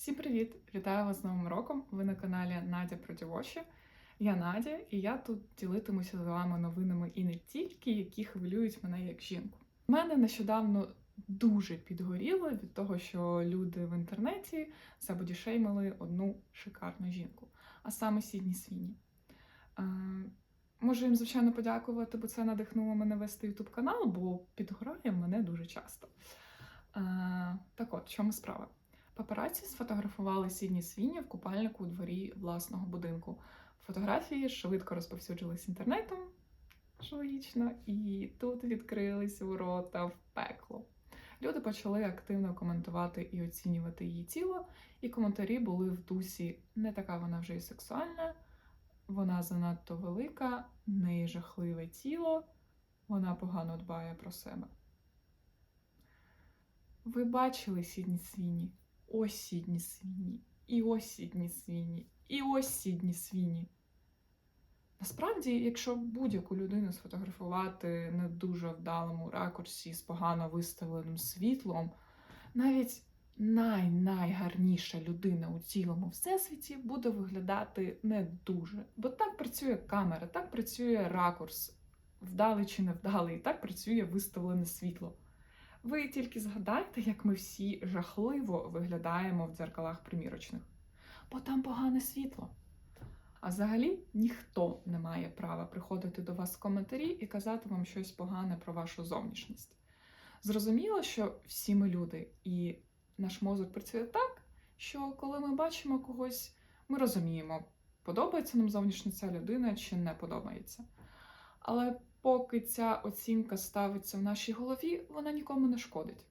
Всім привіт! Вітаю вас з Новим роком! Ви на каналі Надя про дівочі. Я Надя, і я тут ділитимуся з вами новинами і не тільки, які хвилюють мене як жінку. У мене нещодавно дуже підгоріло від того, що люди в інтернеті забодішеймили одну шикарну жінку, а саме Сідні Свіні. Е, Можу їм, звичайно, подякувати, бо це надихнуло мене вести ютуб канал, бо підгорає мене дуже часто. Е, Так от, в чому справа? Папараці сфотографували Сідні Свіні в купальнику у дворі власного будинку. Фотографії швидко розповсюджились інтернетом, що і тут відкрились ворота в пекло. Люди почали активно коментувати і оцінювати її тіло, і коментарі були в дусі не така вона вже і сексуальна, вона занадто велика, в неї жахливе тіло, вона погано дбає про себе. Ви бачили Сідні Свіні? Ось Сідні Свіні, і ось Сідні Свіні, і ось Сідні Свіні. Насправді, якщо будь-яку людину сфотографувати не дуже вдалому ракурсі з погано виставленим світлом, навіть най-найгарніша людина у цілому всесвіті буде виглядати не дуже. Бо так працює камера, так працює ракурс, вдалий чи невдалий, і так працює виставлене світло. Ви тільки згадайте, як ми всі жахливо виглядаємо в дзеркалах примірочних, бо там погане світло. А взагалі ніхто не має права приходити до вас в коментарі і казати вам щось погане про вашу зовнішність. Зрозуміло, що всі ми люди, і наш мозок працює так, що коли ми бачимо когось, ми розуміємо, подобається нам зовнішня ця людина чи не подобається. Але поки ця оцінка ставиться в нашій голові, вона нікому не шкодить.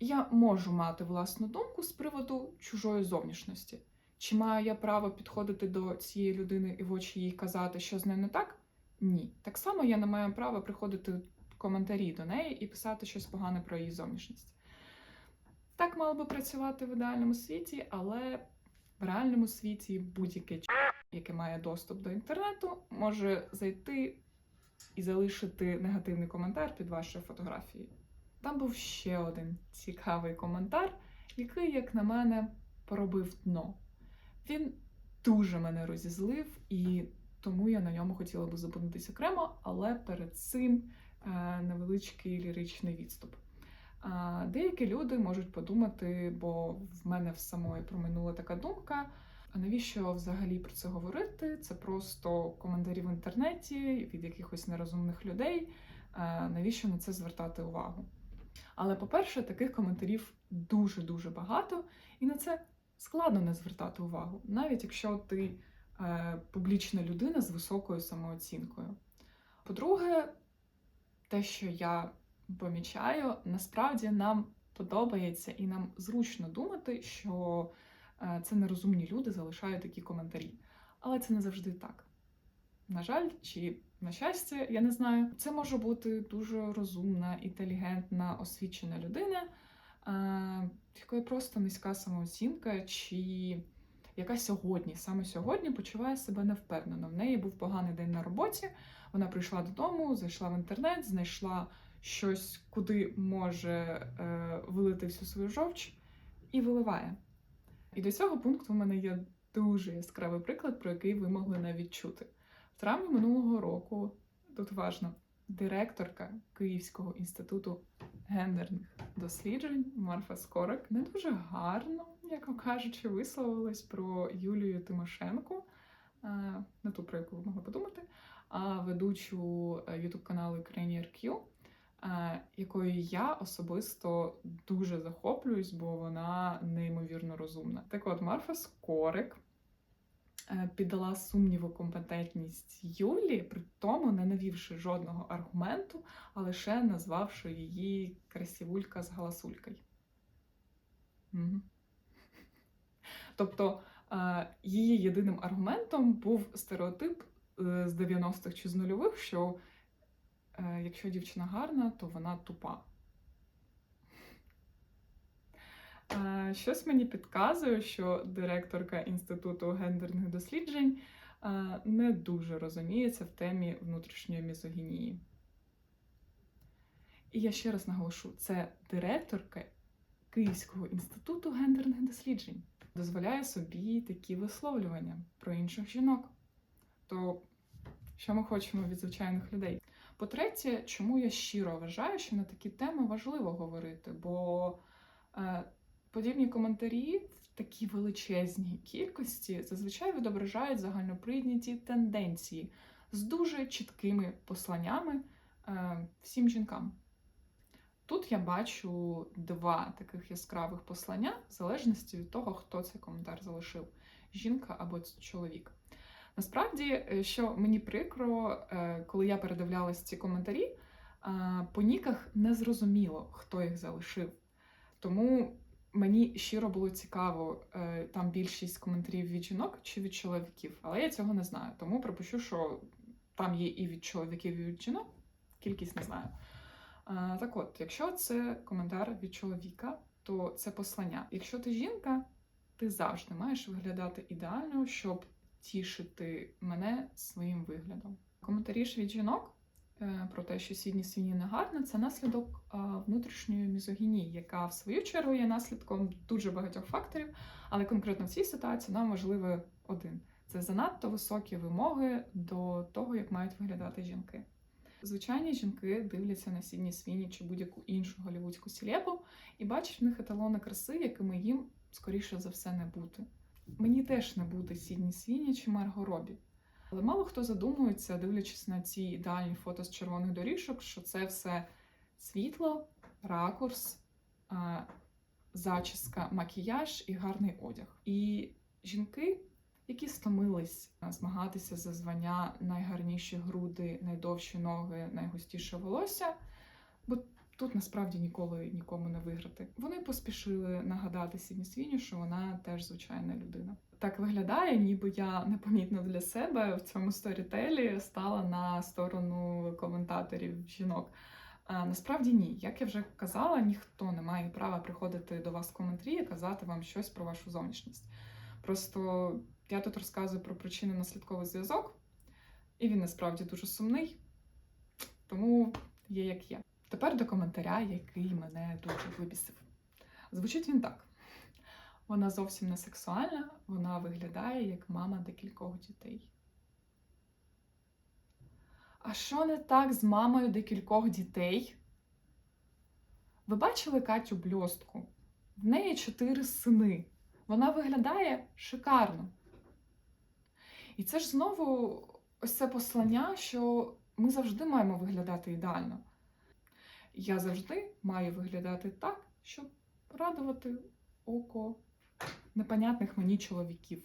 Я можу мати власну думку з приводу чужої зовнішності. Чи маю я право підходити до цієї людини і в очі їй казати, що з нею не так? Ні. Так само я не маю права приходити в коментарі до неї і писати щось погане про її зовнішність. Так мало би працювати в ідеальному світі, але в реальному світі будь-яке ч**, яке має доступ до інтернету, може зайти і залишити негативний коментар під вашою фотографією. Там був ще один цікавий коментар, який, як на мене, поробив дно. Він дуже мене розізлив, і тому я на ньому хотіла би зупинитися окремо, але перед цим е, невеличкий ліричний відступ. Деякі люди можуть подумати, бо в мене в самої проминула така думка. А навіщо взагалі про це говорити? Це просто коментарі в інтернеті від якихось нерозумних людей. Навіщо на це звертати увагу? Але, по-перше, таких коментарів дуже-дуже багато, і на це складно не звертати увагу, навіть якщо ти е, публічна людина з високою самооцінкою. По-друге, те, що я помічаю, насправді нам подобається і нам зручно думати, що е, це нерозумні люди залишають такі коментарі. Але це не завжди так. На жаль, чи на щастя, я не знаю. Це може бути дуже розумна, інтелігентна, освічена людина, в якої просто низька самооцінка, чи яка сьогодні, саме сьогодні, почуває себе невпевнено. В неї був поганий день на роботі. Вона прийшла додому, зайшла в інтернет, знайшла щось, куди може е, вилити всю свою жовч, і виливає. І до цього пункту в мене є дуже яскравий приклад, про який ви могли навіть чути. В травні минулого року, тут важно, директорка Київського інституту гендерних досліджень Марфа Скорик не дуже гарно, як кажучи, висловилась про Юлію Тимошенко, не ту, про яку ви могли подумати, а ведучу ютуб каналу Ukrainian Q, якою я особисто дуже захоплююсь, бо вона неймовірно розумна. Так от Марфа Скорик. Е, піддала сумніву компетентність Юлі, при тому не навівши жодного аргументу, а лише назвавши її красивулька з галасулькою. Угу. Тобто е, її єдиним аргументом був стереотип е, з 90-х чи з нульових, що якщо дівчина гарна, то вона тупа. Щось мені підказує, що директорка Інституту гендерних досліджень не дуже розуміється в темі внутрішньої мізогінії. І я ще раз наголошу: це директорка Київського інституту гендерних досліджень дозволяє собі такі висловлювання про інших жінок. То що ми хочемо від звичайних людей? По-третє, чому я щиро вважаю, що на такі теми важливо говорити, бо е, подібні коментарі в такій величезній кількості зазвичай відображають загальноприйняті тенденції з дуже чіткими посланнями е, всім жінкам. Тут я бачу два таких яскравих послання, в залежності від того, хто цей коментар залишив: жінка або чоловік. Насправді, е, що мені прикро, е, коли я передивлялась ці коментарі, е, по ніках не зрозуміло, хто їх залишив. Тому мені щиро було цікаво, там більшість коментарів від жінок чи від чоловіків, але я цього не знаю. Тому припущу, що там є і від чоловіків, і від жінок. Кількість не знаю. Так от, якщо це коментар від чоловіка, то це послання. Якщо ти жінка, ти завжди маєш виглядати ідеально, щоб тішити мене своїм виглядом. Коментарі ж від жінок е, про те, що Сідні Свіні не гарна, це наслідок внутрішньої мізогінії, яка в свою чергу є наслідком дуже багатьох факторів, але конкретно в цій ситуації нам важливий один: це занадто високі вимоги до того, як мають виглядати жінки. Звичайні жінки дивляться на Сідні Свіні чи будь-яку іншу голівудську сілепу і бачать в них еталони краси, якими їм скоріше за все не бути. Мені теж не бути Сідні Свіні чи Марго Робі. Але мало хто задумується, дивлячись на ці ідеальні фото з червоних доріжок, що це все світло, ракурс, зачіска, макіяж і гарний одяг. І жінки, які стомились змагатися за звання найгарніші груди, найдовші ноги, найгустіше волосся, бо тут насправді ніколи нікому не виграти. Вони поспішили нагадати Сідні Свіні, що вона теж звичайна людина. Так виглядає, ніби я непомітно для себе в цьому сторітелі стала на сторону коментаторів жінок. А, насправді ні, як я вже казала, ніхто не має права приходити до вас в коментарі і казати вам щось про вашу зовнішність. Просто я тут розказую про причинно-наслідковий зв'язок, і він насправді дуже сумний, тому є як є. Тепер до коментаря, який мене дуже вибісив. Звучить він так: вона зовсім не сексуальна, вона виглядає як мама декількох дітей. А що не так з мамою декількох дітей? Ви бачили Катю Бльостку? В неї чотири сини. Вона виглядає шикарно. І це ж знову ось це послання, що ми завжди маємо виглядати ідеально. Я завжди маю виглядати так, щоб радувати око непонятних мені чоловіків.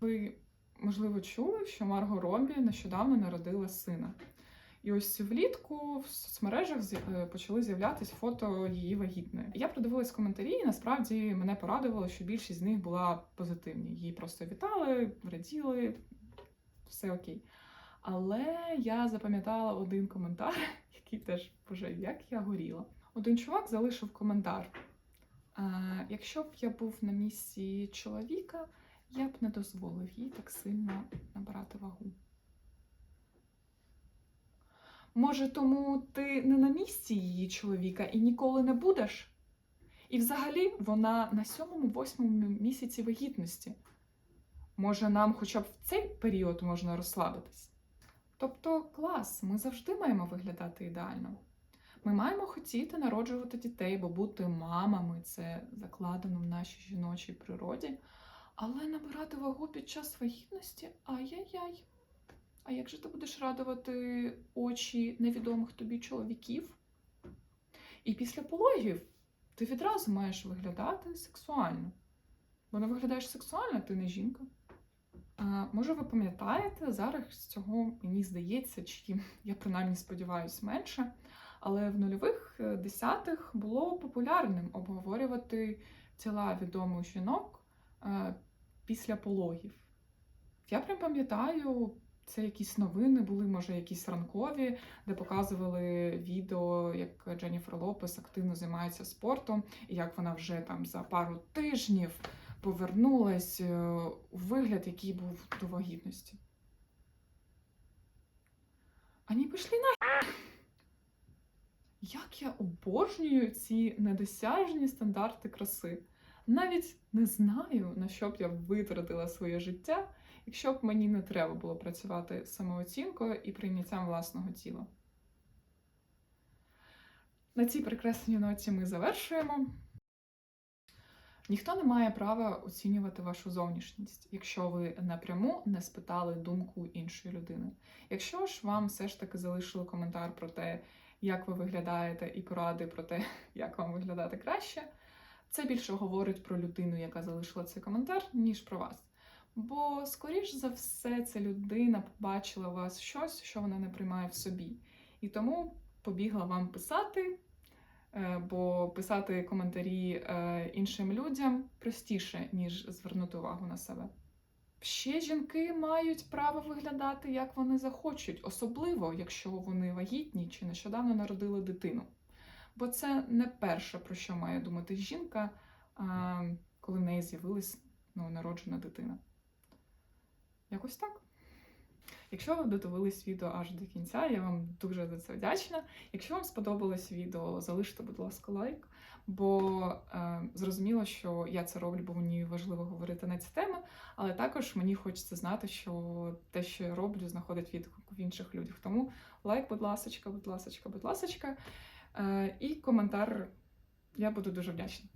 Ви, можливо, чули, що Марго Робі нещодавно народила сина. І ось влітку в соцмережах е, почали з'являтися фото її вагітної. Я продивилась коментарі, і насправді мене порадувало, що більшість з них була позитивні. Її просто вітали, раділи, все окей. Але я запам'ятала один коментар, який теж, боже, як я горіла. Один чувак залишив коментар. Якщо б я був на місці чоловіка, я б не дозволив їй так сильно набирати вагу. Може, тому ти не на місці її чоловіка і ніколи не будеш? І взагалі вона на сьомому-восьмому місяці вагітності. Може, нам хоча б в цей період можна розслабитись? Тобто, клас, ми завжди маємо виглядати ідеально. Ми маємо хотіти народжувати дітей, бо бути мамами це закладено в нашій жіночій природі. Але набирати вагу під час вагітності ай-яй-яй. А як же ти будеш радувати очі невідомих тобі чоловіків? І після пологів ти відразу маєш виглядати сексуально. Бо не виглядаєш сексуально, ти не жінка. Може, ви пам'ятаєте, зараз цього мені здається, чи я принаймні сподіваюся менше. Але в нульових е, десятих було популярним обговорювати тіла відомих жінок е, після пологів. Я прям пам'ятаю, це якісь новини були, може, якісь ранкові, де показували відео, як Дженніфер Лопес активно займається спортом, і як вона вже там за пару тижнів повернулась е, у вигляд, який був до вагітності. Ані пішли на. Як я обожнюю ці недосяжні стандарти краси. Навіть не знаю, на що б я витратила своє життя, якщо б мені не треба було працювати самооцінкою і прийняттям власного тіла. На цій прекрасній ноті ми завершуємо. Ніхто не має права оцінювати вашу зовнішність, якщо ви напряму не спитали думку іншої людини. Якщо ж вам все ж таки залишили коментар про те, як ви виглядаєте, і поради про те, як вам виглядати краще, це більше говорить про людину, яка залишила цей коментар, ніж про вас. Бо, скоріш за все, ця людина побачила у вас щось, що вона не приймає в собі. І тому побігла вам писати, бо писати коментарі е, іншим людям простіше, ніж звернути увагу на себе. Ще жінки мають право виглядати, як вони захочуть, особливо якщо вони вагітні чи нещодавно народили дитину. Бо це не перше, про що має думати жінка, коли в неї з'явилась новонароджена дитина. Якось так. Якщо ви додивились відео аж до кінця, я вам дуже за це вдячна. Якщо вам сподобалось відео, залиште, будь ласка, лайк, бо е, зрозуміло, що я це роблю, бо мені важливо говорити на ці теми, але також мені хочеться знати, що те, що я роблю, знаходить відгук в інших людях. Тому лайк, будь ласочка, будь ласочка, будь ласочка. Е, і коментар. Я буду дуже вдячна.